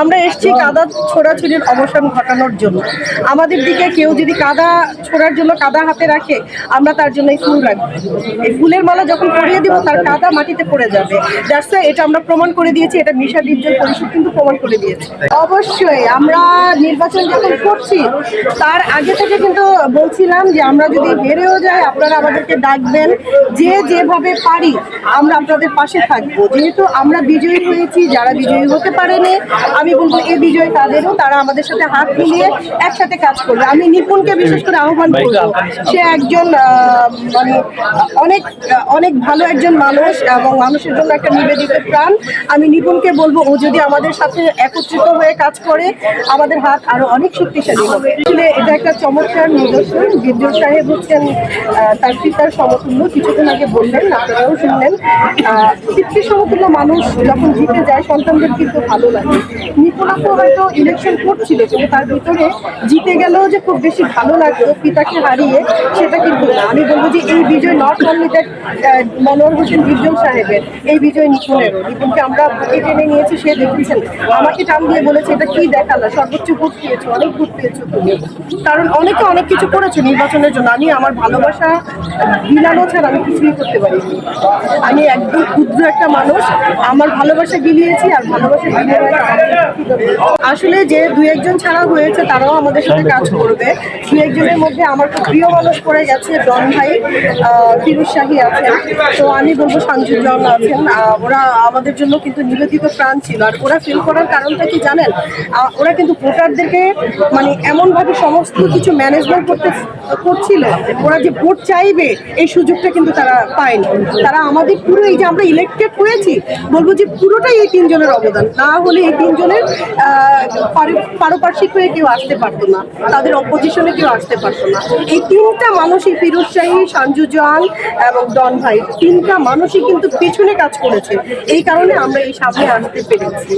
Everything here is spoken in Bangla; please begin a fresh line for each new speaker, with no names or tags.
আমরা এসেছি কাদা ছোড়াছুড়ির অবসান ঘটানোর জন্য। আমাদের দিকে কেউ যদি কাদা ছোড়ার জন্য কাদা হাতে রাখে, আমরা তার জন্য এই ফুল রাখব। এই ফুলের মালা যখন পরিয়ে দিব, তার কাদা মাটিতে পড়ে যাবে। দ্যাটস এটা আমরা প্রমাণ করে দিয়েছি, এটা মিশা বিদ্যুৎ পরিষদ কিন্তু প্রমাণ করে দিয়েছে। অবশ্যই, আমরা নির্বাচন যখন করছি, তার আগে থেকে কিন্তু বলছিলাম যে আমরা যদি হেরেও যাই, আপনারা আমাদেরকে ডাকবেন যে যেভাবে পারি, আমরা আপনাদের পাশে থাকব। যেহেতু আমরা বিজয়ী হয়েছি, যারা বিজয়ী হতে পারেনি, আমি বলব এই বিজয় তাদেরও তারা আমাদের সাথে হাত মিলিয়ে একসাথে কাজ করবে। আমি নিপুণকে বিশেষ করে আহ্বান করব সে একজন মানে অনেক অনেক ভালো একজন মানুষ এবং মানুষের জন্য একটা নিবেদিত প্রাণ। আমি নিপুণকে বলব ও যদি আমাদের সাথে একত্রিত হয়ে কাজ করে আমাদের হাত আরও অনেক শক্তিশালী হবে। আসলে এটা একটা চমৎকার নিদর্শন। বিদ্যুৎ সাহেব হচ্ছেন তার পিতার সমতুল্য। কিছুদিন আগে বললেন আপনারাও শুনলেন পিতৃ সমতুল্য মানুষ যখন জিতে যায় সন্তানদের কিন্তু ভালো লাগে। নিপুণাকে হয়তো ইলেকশন করছিল কিন্তু তার ভিতরে জিতে গেলেও যে খুব বেশি ভালো লাগতো পিতাকে হারিয়ে, সেটা কিন্তু না। আমি যে এই বিজয় not only that Monohar Hossain Bijon সাহেবের এই বিজয় নিপুণেরও, নিপুণকে আমরা বুকে টেনে নিয়েছি, সে দেখেছেন। আমাকে টান দিয়ে বলেছে, এটা কি দেখালা? সর্বোচ্চ ভোট পেয়েছ, অনেক ভোট পেয়েছ তুমি। কারণ অনেকে অনেক কিছু করেছে নির্বাচনের জন্য। আমি আমার ভালোবাসা বিলানো ছাড়া আমি কিছুই করতে পারিনি। আমি একদম ক্ষুদ্র একটা মানুষ, আমার ভালোবাসা বিলিয়েছি আর ভালোবাসা বিলিয়ে আসলে যে দুই একজন ছাড়া হয়েছে, তারাও আমাদের সাথে কাজ করবে। দুই একজনের মধ্যে আমার খুব প্রিয় মানুষ পড়ে গেছে, ডন ভাই। ফিরোজ শাহী আছেন। তো আমি বলব সঞ্জুজন আছেন। ওরা আমাদের জন্য কিন্তু নিবেদিত প্রাণ ছিল। আর ওরা ফিল করার কারণটা কি জানেন? ওরা কিন্তু ভোটারদেরকে মানে এমনভাবে সমস্ত কিছু ম্যানেজমেন্ট করতে করছিল, ওরা যে ভোট চাইবে, এই সুযোগটা কিন্তু তারা পায়নি। তারা আমাদের পুরো এই যে আমরা ইলেক্টেড হয়েছি, বলব যে পুরোটাই এই তিনজনের অবদান। না হলে এই তিনজনের পারপার্শ্বিক হয়ে কেউ আসতে পারতো না। তাদের অপোজিশনে কেউ আসতে পারতো না। এই তিনটা মানুষই ফিরোজ শাহী সঞ্জু জান এবং ডন ভাই। তিনটা মানুষই কিন্তু পিছনে কাজ করেছে। এই কারণে আমরা এই সামনে আসতে পেরেছি।